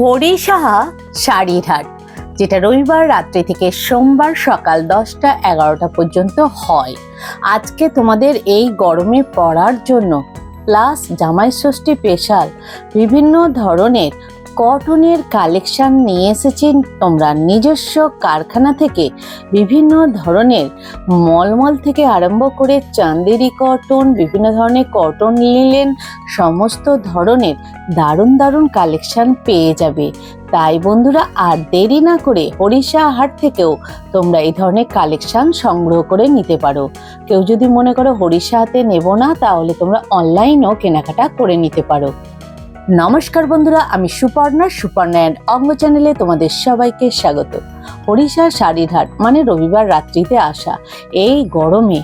হরিসাহা শাড়ির হাট, যেটা রবিবার রাত্রি থেকে সোমবার সকাল দশটা এগারোটা পর্যন্ত হয়। আজকে তোমাদের এই গরমে পড়ার জন্য প্লাস জামাই ষষ্ঠী স্পেশাল বিভিন্ন ধরনের কটনের কালেকশন নিয়ে এসেছেন তোমরা নিজস্ব কারখানা থেকে বিভিন্ন ধরনের মলমল থেকে আরম্ভ করে চান্দেরি কটন, বিভিন্ন ধরনের কটন নিলেন, সমস্ত ধরনের দারুণ দারুণ কালেকশন পেয়ে যাবে। তাই বন্ধুরা, আর দেরি না করে হরিষা হাট থেকেও তোমরা এই ধরনের কালেকশন সংগ্রহ করে নিতে পারো। কেউ যদি মনে করো হরিষা হাতে নেব না, তাহলে তোমরা অনলাইনও কেনাকাটা করে নিতে পারো। নমস্কার বন্ধুরা, আমি সুপর্ণা সুপর্ণা অ্যান্ড অঙ্গ চ্যানেলে তোমাদের সবাইকে স্বাগত। শাড়ির হাট মানে রবিবার রাত্রিতে আসা এই গরমে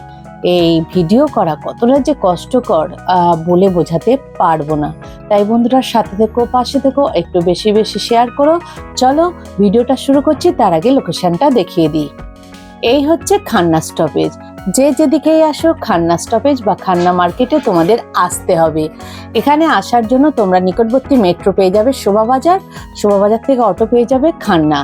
এই ভিডিও করা কতটা যে কষ্টকর বলে বোঝাতে পারব না। তাই বন্ধুরা, সাথে থেকো, পাশে থেকো, একটু বেশি বেশি শেয়ার করো। চলো, ভিডিওটা শুরু করছি, তার আগে লোকেশনটা দেখিয়ে দিই। এই হচ্ছে খান্না স্টপেজ যে যেদিকেই আসো খান্না স্টপেজ বা খান্না মার্কেটে তোমাদের আসতে হবে। এখানে আসার জন্য তোমরা নিকটবর্তী মেট্রো পেয়ে যাবে শোভাবাজার শোভাবাজার থেকে অটো পেয়ে যাবে খান্না।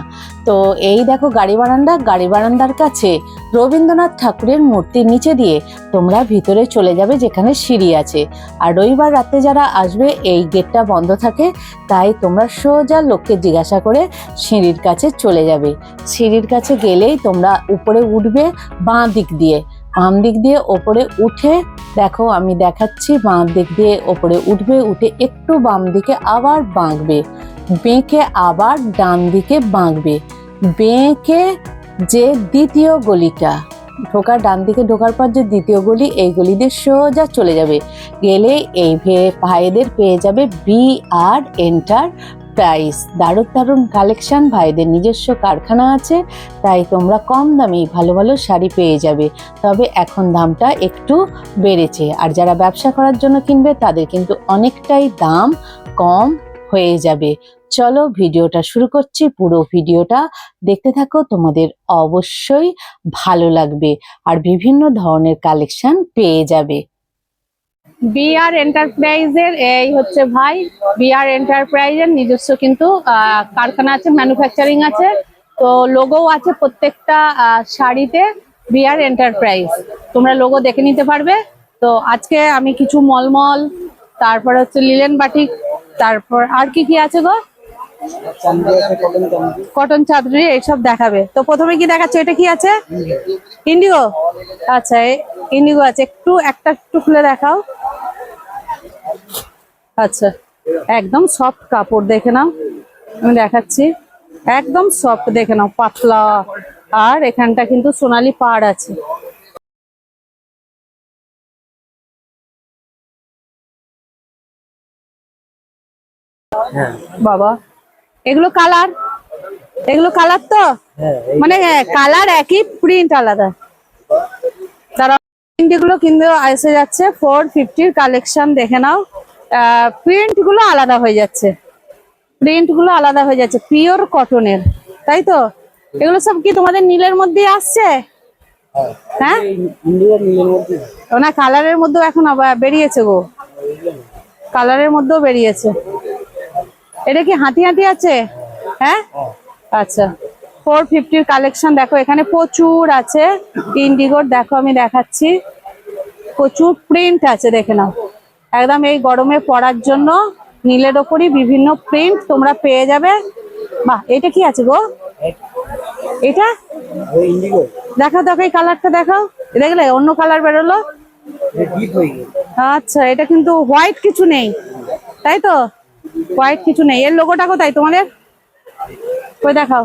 তো এই দেখো গাড়ি বারান্দা, গাড়ি বারান্দার কাছে রবীন্দ্রনাথ ঠাকুরের মূর্তির নিচে দিয়ে তোমরা ভিতরে চলে যাবে যেখানে সিঁড়ি আছে। আর রবিবার রাতে যারা আসবে, এই গেটটা বন্ধ থাকে, তাই তোমরা সোজা লোককে জিজ্ঞাসা করে সিঁড়ির কাছে চলে যাবে। সিঁড়ির কাছে গেলেই তোমরা উপরে উঠবে বাঁ দিক দিয়ে। বাম দিক দিয়ে ওপরে উঠে, দেখো আমি দেখাচ্ছি, বাঁ দিক দিয়ে ওপরে উঠবে, উঠে একটু বাম দিকে আবার বাঁকবে। বেঁকে আবার ডান দিকে বাঁকবে। বেঁকে যে দ্বিতীয় গলিটা, ঢোকার ডান দিকে ঢোকার পর যে দ্বিতীয় গলি, এই গলি দিয়ে সোজা চলে যাবে। গেলে এই ভাইদের পেয়ে যাবে বি আর এন্টার প্রাইস। দারুণ দারুণ কালেকশন, ভাইদের নিজস্ব কারখানা আছে, তাই তোমরা কম দামেই ভালো ভালো শাড়ি পেয়ে যাবে। তবে এখন দামটা একটু বেড়েছে। আর যারা ব্যবসা করার জন্য কিনবে, তাদের কিন্তু অনেকটাই দাম কম হয়ে যাবে। চলো ভিডিওটা শুরু করছি। পুরো ভিডিওটা দেখতে থাকো, তোমাদের অবশ্যই ভালো লাগবে। আর বিভিন্ন ধরনের কালেকশন পেয়ে যাবে। বিআর এন্টারপ্রাইজের এই হচ্ছে ভাই বিআর এন্টারপ্রাইজের নিজস্ব কিন্তু কারখানা আছে ম্যানুফ্যাকচারিং আছে। তো লোগো আছে প্রত্যেকটা শাড়িতে বিআর এন্টারপ্রাইজ তোমরা লোগো দেখে নিতে পারবে। তো আজকে আমি কিছু মলমল তারপর হচ্ছে লিলেন বাটিক তারপর আর কি কি আছে গো? কটন চাদরি এইসব দেখাবে। তো প্রথমে কি দেখাচ্ছে? এটা কি আছে? ইন্ডিগো। আচ্ছা ইন্ডিগো আছে। একটু একটা একটু খুলে দেখাও। আচ্ছা একদম সফট কাপড় দেখে নাও। আমি দেখাচ্ছি। একদম সফট দেখে নাও পাতলা। আর এখানটা কিন্তু সোনালি পাড় আছে। বাবা এগুলো কালার এগুলো কালার তো? মানে কালার একই প্রিন্ট আলাদা। তারা প্রিন্ট এগুলো কিন্তু এসে যাচ্ছে ফোর ফিফটির কালেকশন দেখে নাও। প্রিন্টগুলো আলাদা হয়ে যাচ্ছে। প্রিন্টগুলো আলাদা হয়ে যাচ্ছে পিওর কটনের তাই তো? এগুলো সব কি তোমাদের নীলের মধ্যে আসছে? হ্যাঁ? কালারের মধ্যেও এখন বেরিয়েছে গো। কালারের মধ্যেও বেরিয়েছে। এটা কি আছে? হ্যাঁ? আচ্ছা। ফোর ফিফটির কালেকশন দেখো, এখানে প্রচুর আছে। ইন্ডিগোর, দেখো, আমি দেখাচ্ছি। প্রচুর প্রিন্ট আছে, দেখে নাও। একদম এই গরমে পরার জন্য নীলের ওপরই বিভিন্ন প্রিন্ট তোমরা পেয়ে যাবে। বাহ, এটা কি আছে গো? এটা? দেখাও দেখো, এই কালারটা দেখাও দেখলে অন্য কালার বেরোলো? আচ্ছা এটা কিন্তু হোয়াইট কিছু নেই, তাই তো? হোয়াইট কিছু নেই। এর লোগোটা কোথায় তোমাদের? ওই দেখাও।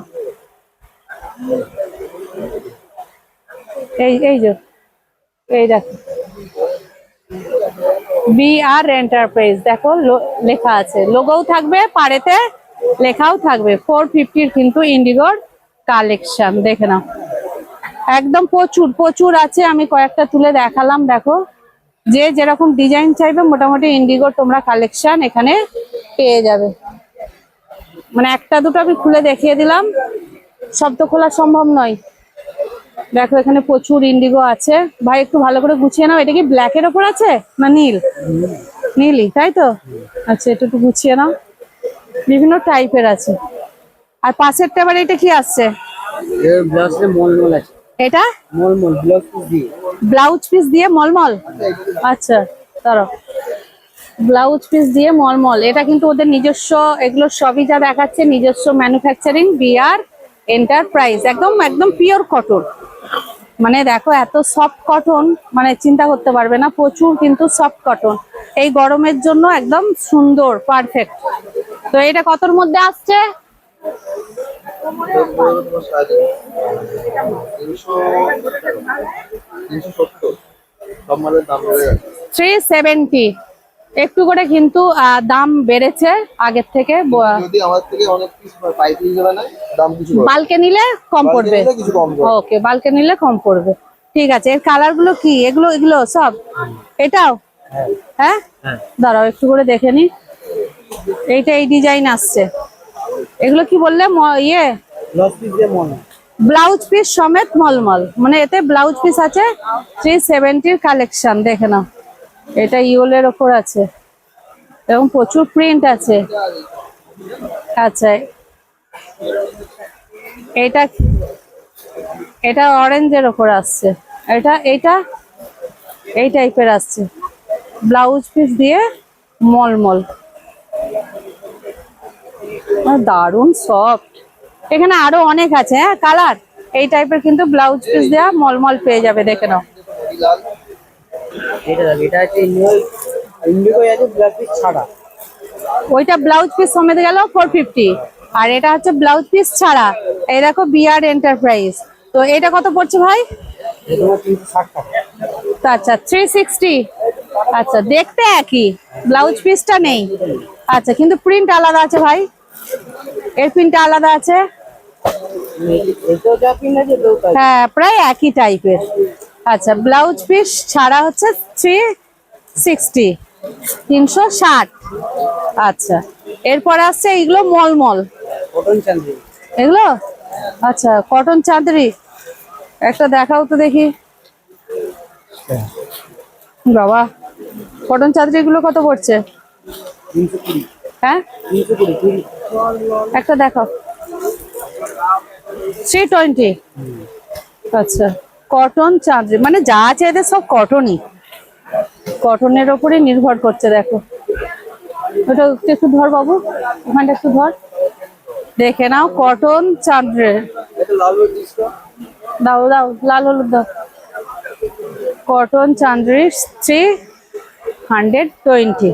এই এই যে, এই দেখো। বি আর এন্টারপ্রাইজ দেখো লেখা আছে। লোগোও থাকবে, পাড়েতে লেখাও থাকবে। ফোর ফিফটির কিন্তু ইন্ডিগোর কালেকশন দেখে নাও। একদম প্রচুর প্রচুর আছে, আমি কয়েকটা তুলে দেখালাম, দেখো। যে যেরকম ডিজাইন চাইবে, মোটামুটি ইন্ডিগোর তোমরা কালেকশন এখানে পেয়ে যাবে। মানে একটা দুটো আমি খুলে দেখিয়ে দিলাম। সব তো খোলা সম্ভব নয়। দেখো এখানে প্রচুর ইন্ডিগো আছে। ভাই একটু ভালো করে গুছিয়ে নাও। এটা কি ব্ল্যাক এর ওপর আছে না নীল? নীলই তাই তো? আচ্ছা এটা একটু গুছিয়ে নাও। বিভিন্ন টাইপের আছে। আর পাশেরটা আবার এটা কি আসছে? এটা? মলমল ব্লাউজ পিস দিয়ে। ব্লাউজ পিস দিয়ে মলমল? আচ্ছা ধরো ব্লাউজ পিস দিয়ে মলমল। এটা কিন্তু ওদের নিজস্ব এগুলো সবই যা দেখাচ্ছে নিজস্ব ম্যানুফ্যাকচারিং বিআর এন্টারপ্রাইজ একদম একদম পিওর কটন মানে দেখো এত সফট কটন মানে চিন্তা করতে পারবে না প্রচুর কিন্তু সফট কটন এই গরমের জন্য একদম সুন্দর পারফেক্ট তো এটা কতর মধ্যে আসছে? থ্রি সেভেন্টি একটু করে কিন্তু দাম বেড়েছে আগের থেকে যদি আমার থেকে অনেক পিস পাইকারি হিসেবে নেয় দাম কিছু বালকে নিলে কম পড়বে। ওকে বালকে নিলে কম পড়বে। ঠিক আছে এর কালারগুলো কি? এগুলো এগুলো সব? এটাও? হ্যাঁ। দাঁড়াও একটু করে দেখে নি। এইটা এই ডিজাইন আসছে। এগুলো কি বললে? ইয়ে? ব্লাউজ পিস সমেত মলমল। মানে এতে ব্লাউজ পিস আছে থ্রি সেভেন্টির কালেকশন দেখে নাও। এটা ইউলের ওপর আছে। এবং প্রচুর প্রিন্ট আছে। আচ্ছা। এটা এটা অরেঞ্জের ওপর আসছে। এটা এটা এই টাইপের আসছে। ব্লাউজ পিস দিয়ে মলমল। দারুণ সফট এখানে আরও অনেক আছে হ্যাঁ কালার এই টাইপের কিন্তু ব্লাউজ পিস দেওয়া মলমল পেয়ে যাবে, দেখে নাও। এটা দেখো এটা আছে ইন্ডিগো আছে ব্লাউজ পিস ছাড়া। ওইটা ব্লাউজ পিস সমেত গেল ফোর ফিফটি আর এটা হচ্ছে ব্লাউজ পিস ছাড়া। এই দেখো বিআর এন্টারপ্রাইজ তো এটা কত পড়ছে ভাই? আচ্ছা থ্রি সিক্সটি আচ্ছা দেখতে একই। ব্লাউজ পিসটা নেই। আচ্ছা কিন্তু প্রিন্ট আলাদা আছে ভাই। এর প্রিন্টটা আলাদা আছে। হ্যাঁ প্রায় একই টাইপের আচ্ছা ব্লাউজ পিস ছাড়া হচ্ছে থ্রি সিক্সটি তিনশো ষাট। আচ্ছা এরপরে আসছে এইগুলো মলমল। এগুলো? আচ্ছা কটন চাঁদরি একটা দেখাও তো দেখি। বাবা কটন চাঁদরি গুলো কত পড়ছে? হ্যাঁ? একটা দেখাও। থ্রি টোয়েন্টি আচ্ছা। কটন চাঁদরি মানে যা আছে এদের সব কটনই কটনের ওপরে নির্ভর করছে, দেখো। ওটা একটু ধর বাবু, ওখানটা একটু ধর। দেখে নাও কটন চাঁদরে দাও দাও, লাল হলুদ দাও। Cotton Chanderi three hundred twenty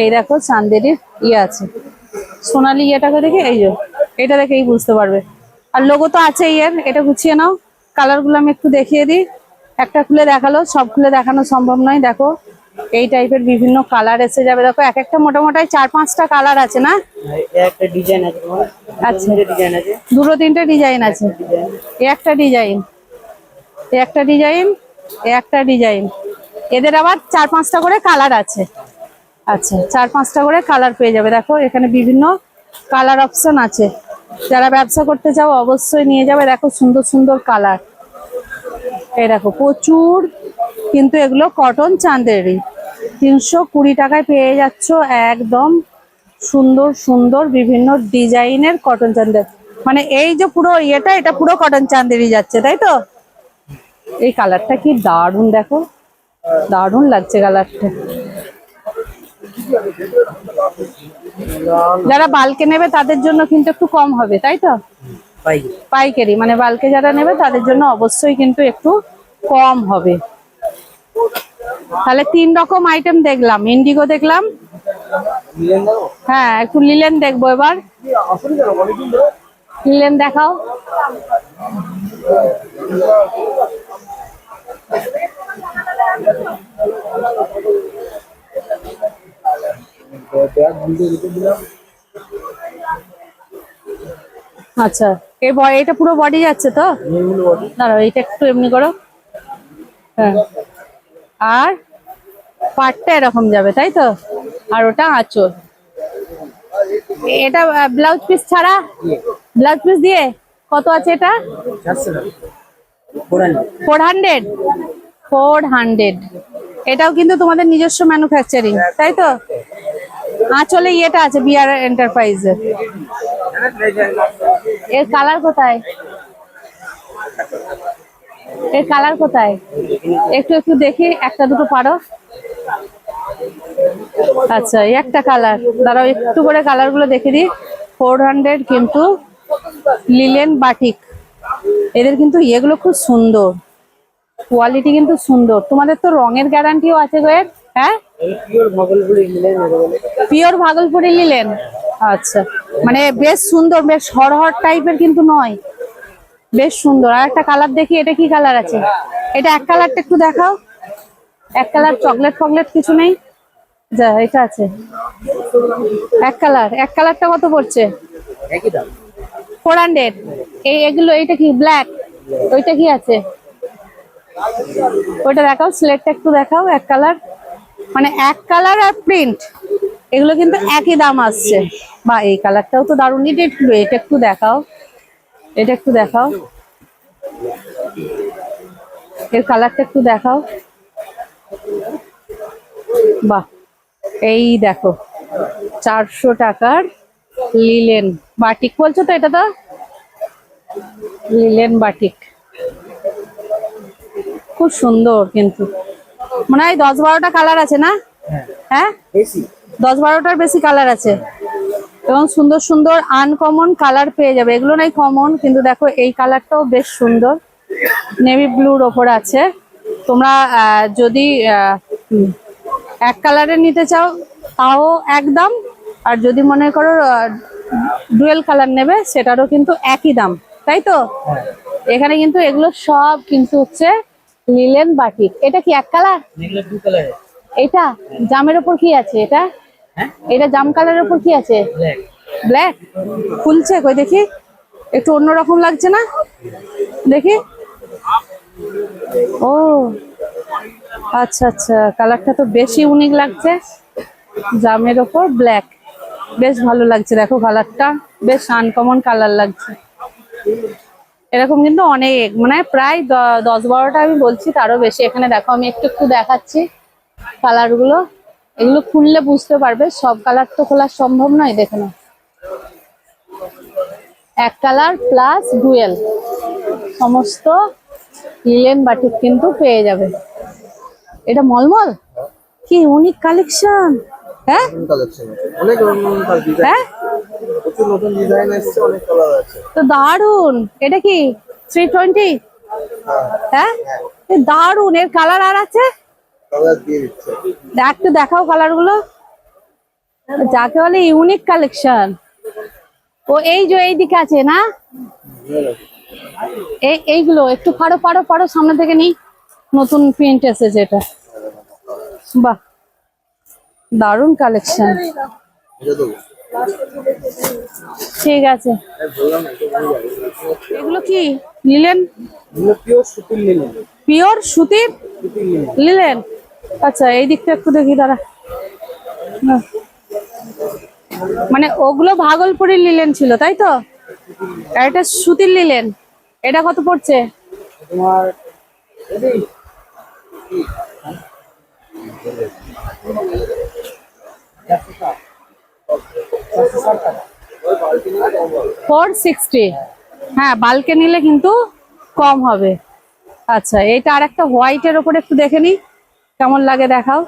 এই দেখো, চান্দেরির ইয়ে আছে। সোনালি ইয়েটাকে দেখে, এই যে, এটা দেখেই বুঝতে পারবে। আর লোগো তো আছে ইয়ের এটা গুছিয়ে নাও। কালারগুলো আমি একটু দেখিয়ে দিই। একটা খুলে দেখাল সব খুলে দেখানো সম্ভব নয় দেখো। এই টাইপের বিভিন্ন কালার এসে যাবে। দেখো এক একটা মোটামোটাই চার পাঁচটা কালার আছে না? একটা ডিজাইন আছে আচ্ছা। ডিজাইন আছে? দুটো তিনটে ডিজাইন আছে। একটা ডিজাইন। একটা ডিজাইন। একটা ডিজাইন। এদের আবার চার পাঁচটা করে কালার আছে। আচ্ছা চার পাঁচটা করে কালার পেয়ে যাবে। দেখো এখানে বিভিন্ন কালার অপশন আছে। যারা ব্যবসা করতে চাও, অবশ্যই নিয়ে যাবে। দেখো সুন্দর সুন্দর কালার। এই দেখো, প্রচুর কিন্তু এগুলো কটন চাঁদেরই। তিনশো কুড়ি টাকায় পেয়ে যাচ্ছ একদম সুন্দর সুন্দর বিভিন্ন ডিজাইনের কটন চাঁদের মানে এই যে পুরো ইয়েটা, এটা পুরো কটন চাঁদেরই যাচ্ছে, তাই তো? এই কালারটা কি দারুণ, দেখো। দারুণ লাগছে কালারটা যারা বালকে নেবে তাদের জন্য কিন্তু একটু কম হবে, তাই তো? পাইকারি মানে বালকে যারা নেবে তাদের জন্য অবশ্যই কিন্তু একটু কম হবে। তাহলে তিন রকম আইটেম দেখলাম ইন্ডিগো দেখলাম। হ্যাঁ একটু লিলেন দেখব এবার। লিলেন দেখাও। ব্যাগ ভিডিও রেখে দিলাম আচ্ছা এই ব- এটা পুরো বডি যাচ্ছে তো? দাঁড়াও এইটা একটু এমনি করো। হ্যাঁ। আর পাটটা এরকম যাবে তাই তো? আর ওটা আঁচল। এটা ব্লাউজ পিস ছাড়া? ব্লাউজ পিস দিয়ে? কত আছে এটা? ফোর হান্ড্রেড ফোর হান্ড্রেড এটাও কিন্তু তোমাদের নিজস্ব ম্যানুফ্যাকচারিং তাই তো? আঁচলে ইয়েটা আছে বিআর এন্টারপ্রাইজের এর। কালার কোথায়? এর কালার কোথায়? একটু একটু দেখি, একটা, দুটো পারো? আচ্ছা একটা কালার দাঁড়াও, একটু করে কালারগুলো দেখে দিই। ফোর হান্ড্রেড কিন্তু লিলেন বাটিক এদের কিন্তু ইয়েগুলো খুব সুন্দর। কোয়ালিটি কিন্তু সুন্দর। তোমাদের তো রঙের গ্যারান্টিও আছে গো এর। হ্যাঁ? পিওর ভাগলপুরি নিলেন? আচ্ছা। মানে বেশ সুন্দর বেশ হরহর টাইপের কিন্তু নয়। বেশ সুন্দর। আর একটা কালার দেখি এটা কি কালার আছে? এটা এক কালারটা একটু দেখাও। এক কালার চকলেট ফকলেট কিছু নেই? যা এটা আছে। এক কালার এক কালারটা কত পড়ছে? ফোর হান্ড্রেড এই এগুলো এইটা কি ব্ল্যাক ওইটা কি আছে? ওইটা দেখাও স্লেটটা একটু দেখাও এক কালার মানে এক কালার আর প্রিন্ট এগুলো কিন্তু একই দাম আসছে। বা এই কালারটাও তো দারুণ, এটা একটু এটা একটু দেখাও, এটা একটু দেখাও। এর কালারটা একটু দেখাও। বাহ, এই দেখো, চারশো টাকার লিলেন বাটিক বলছো তো এটা তো? লিলেন বাটিক খুব সুন্দর কিন্তু। মনে হয় দশ বারোটা কালার আছে না? হ্যাঁ। হ্যাঁ? দশ বারোটার বেশি কালার আছে। এবং সুন্দর সুন্দর আনকমন কালার পেয়ে যাবে। এগুলো নাই কমন কিন্তু দেখো এই কালারটাও বেশ সুন্দর। নেভি ব্লুর ওপর আছে। তোমরা যদি এক কালারের নিতে চাও তাও একদম। আর যদি মনে করো ডুয়েল কালার নেবে সেটারও কিন্তু একই দাম। তাই তো? হ্যাঁ। এখানে কিন্তু এগুলো সব কিন্তু হচ্ছে লিলেন বাটিক এটা কি এক কালার? এটা জামের ওপর কি আছে এটা? হ্যাঁ? এটা জাম কালারের ওপর কি আছে? ব্ল্যাক ব্ল্যাক খুলছে কই দেখি। একটু অন্যরকম লাগছে না? দেখি। ও আচ্ছা আচ্ছা কালারটা তো বেশি ইউনিক লাগছে। জামের ওপর ব্ল্যাক বেশ ভালো লাগছে দেখো কালারটা। বেশ আনকমন কালার লাগছে। এরকম কিন্তু অনেক মানে প্রায় দশ বারোটা আমি বলছি তারও বেশি। এখানে দেখো আমি একটু একটু দেখাচ্ছি কালারগুলো। এগুলো খুললে বুঝতে পারবে সব কালার তো খোলা সম্ভব নয় দেখে নাও। এক কালার প্লাস ডুয়েল। সমস্ত লিলেন বাটিক কিন্তু পেয়ে যাবে। এটা মলমল? কি ইউনিক কালেকশন হ্যাঁ? হ্যাঁ? প্রচুর নতুন ডিজাইন এসেছে অনেক কালার আছে। তো দারুণ এটা কি? থ্রি টোয়েন্টি হ্যাঁ। এ দারুণ এর কালার আর আছে? কালার দিয়ে দিচ্ছে। একটু দেখাও কালারগুলো। যাকে বলে ইউনিক কালেকশন ও এই যে এই দিকে আছে না? এই এইগুলো একটু পারো পারো পারো সামনে থেকে নি নতুন প্রিন্ট এসেছে এটা। বাহ। দারুণ কালেকশন ঠিক আছে। এগুলো কি? নিলেন পিওর সুতির? নিলেন আচ্ছা এই দিকটা একটু দেখি না। মানে ওগুলো ভাগলপুরি লিলেন ছিল, তাই তো? এটা সুতির লিলেন। এটা কত পড়ছে? তোমার ফোর সিক্সটি হ্যাঁ বালকে নিলে কিন্তু কম হবে। আচ্ছা এটা আর একটা হোয়াইটের ওপর একটু দেখে নি কেমন লাগে দেখাও?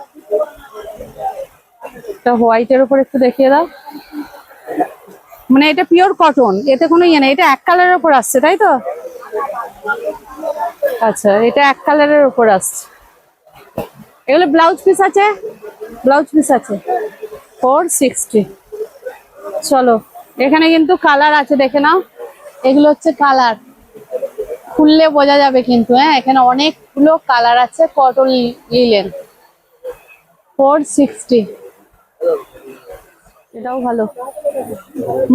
এটা হোয়াইটের ওপর একটু দেখিয়ে দাও। মানে এটা পিওর কটন এতে কোনো ইয়ে নেই। এটা এক কালারের ওপর আসছে, তাই তো? আচ্ছা এটা এক কালারের ওপর আসছে। এগুলো ব্লাউজ পিস আছে? ব্লাউজ পিস আছে। Four sixty. চলো এখানে কিন্তু কালার আছে দেখে নাও। এগুলো হচ্ছে কালার। খুললে বোঝা যাবে কিন্তু হ্যাঁ? এখানে অনেকগুলো কালার আছে কটন লিলেন। Four sixty. এটাও ভালো।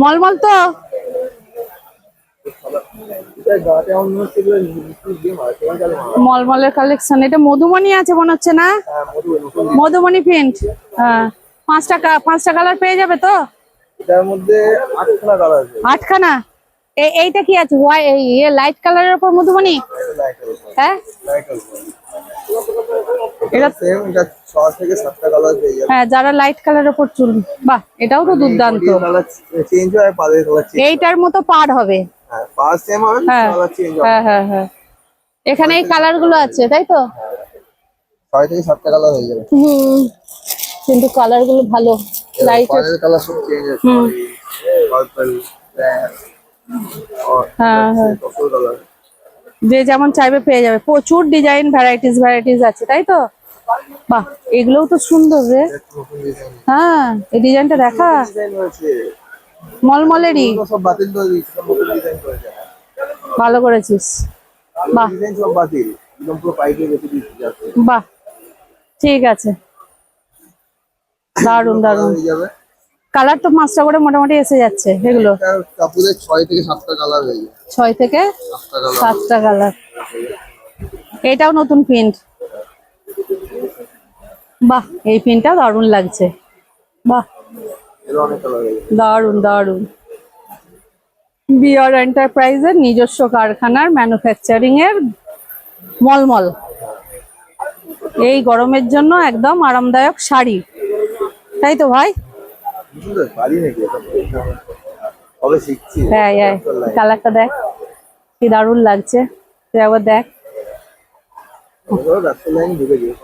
মলমল তো? মলমলের কালেকশন এটা মধুমণি আছে মনে হচ্ছে না? মধুমণি প্রিন্ট হ্যাঁ। পাঁচটা পাঁচটা কালার পেয়ে যাবে তো? এটার মধ্যে আটখানা কালার আছে। আটখানা? এইটা কি আছে? হোয়াই ইয়ে লাইট কালারের উপর এটা হ্যাঁ? এটা সেম এটা থেকে কালার পেয়ে যাবে। হ্যাঁ যারা লাইট কালারের চুল বাহ এটাও তো দুর্দান্ত। চেঞ্জ হয় কালার চেঞ্জ এইটার মতো পার হবে। হ্যাঁ ফার্স্ট সেম হবে হ্যাঁ। কালার চেঞ্জ হবে। হ্যাঁ হ্যাঁ হ্যাঁ। এখানে এই কালারগুলো আছে তাই তো? ছয় থেকে সাতটা কালার হয়ে যাবে। হুম। কিন্তু কালারগুলো ভালো। লাইট কালার সব চেঞ্জ আছে। পার্পল হ্যাঁ হ্যাঁ। যে যেমন চাইবে পেয়ে যাবে। প্রচুর ডিজাইন ভ্যারাইটিস ভ্যারাইটিস আছে তাই তো? বাহ এগুলোও তো সুন্দর রে। হ্যাঁ এই ডিজাইনটা দেখা। মলমলেরই। ভালো করেছিস। বাহ। বাহ ঠিক আছে। দারুণ দারুণ কালার তো পাঁচটা করে মোটামুটি এসে যাচ্ছে এগুলো। এটা কাপড়ের ছয় থেকে সাতটা কালার হয়ে যাবে। ছয় থেকে সাতটা কালার এটাও নতুন প্রিন্ট বাহ এই প্রিন্টটা দারুণ লাগছে। বাহ। দারুণ দারুণ। বিয়ার এন্টারপ্রাইজের নিজস্ব কারখানার ম্যানুফ্যাকচারিং এর মলমল। এই গরমের জন্য একদম আরামদায়ক শাড়ি। তাই তো ভাই? হ্যাঁ হ্যাঁ কালারটা দেখ। কি দারুণ লাগছে। তুই একবার দেখ।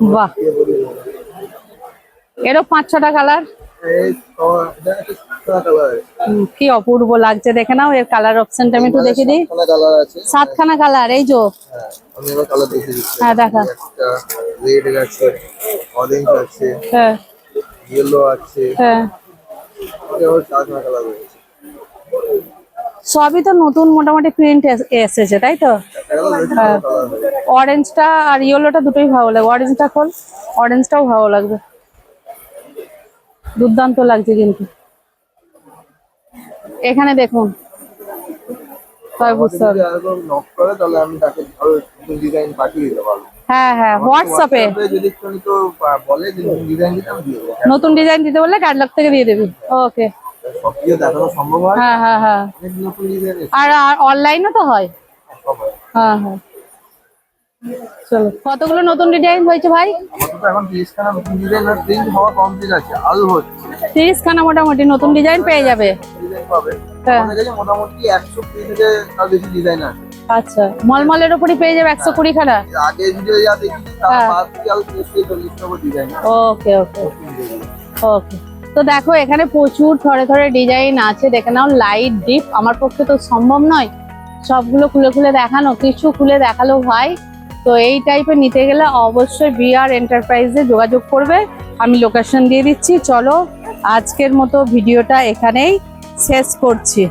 বাহ। এরও পাঁচ ছটা কালার? কি অপূর্ব লাগছে। দেখে নাও এর কালার অপশনটা আমি একটু দেখে দিই। সাতখানা কালার এই যো। হ্যাঁ দেখে। দিচ্ছি হ্যাঁ দেখা। রেড আছে অরেঞ্জ আছে। হ্যাঁ। ইয়েলো আছে। হ্যাঁ। সবই তো নতুন মোটামুটি প্রিন্ট এসেছে তাই তো? কালার হয়ে। অরেঞ্জটা আর ইয়েলোটা দুটোই ভালো লাগবে অরেঞ্জটা খোল অরেঞ্জটাও ভালো লাগবে। দুর্দান্ত লাগছে কিন্তু। এখানে দেখুন। তাই বুঝতে হবে নক করে তাহলে আমি তাকে ডিজাইন পাঠিয়ে দিতে পারব। হ্যাঁ হ্যাঁ হোয়াটসঅ্যাপে যদি তো বলে ডিজাইন দিতে দিয়ে নতুন ডিজাইন দিতে বললে ক্যাটলগ থেকে দিয়ে দিবি। ওকে সব দেখানো সম্ভব হয়? হ্যাঁ হ্যাঁ হ্যাঁ। অনেক নতুন ডিজাইন আর অনলাইনও তো হয়। হ্যাঁ হ্যাঁ। চলো কতগুলো নতুন ডিজাইন হয়েছে ভাই? এখন তিরিশখানা নতুন ডিজাইন আর প্রিন্ট হওয়া কমপ্লিট আছে আরও হচ্ছে। তিরিশ খানা মোটামুটি নতুন ডিজাইন পেয়ে যাবে। ডিজাইন পাবে। হ্যাঁ। মোটামুটি একশো প্রিন্টে তার বেশি ডিজাইন আছে। আচ্ছা মলমলের উপরই পেয়ে যাবে একশো কুড়ি খানা? আগে ভিডিও যা দেখেছি হ্যাঁ। ডিজাইন ওকে ওকে ওকে তো দেখো এখানে প্রচুর থরে থরে ডিজাইন আছে। দেখে নাও লাইট ডিপ আমার পক্ষে তো সম্ভব নয়। সবগুলো খুলে খুলে দেখানো কিছু খুলে দেখাল ভাই তো এই টাইপের নিতে গেলে অবশ্যই বিআর এন্টারপ্রাইজে যোগাযোগ করবে। আমি লোকেশন দিয়ে দিচ্ছি। চলো আজকের মতো ভিডিওটা এখানেই শেষ করছি।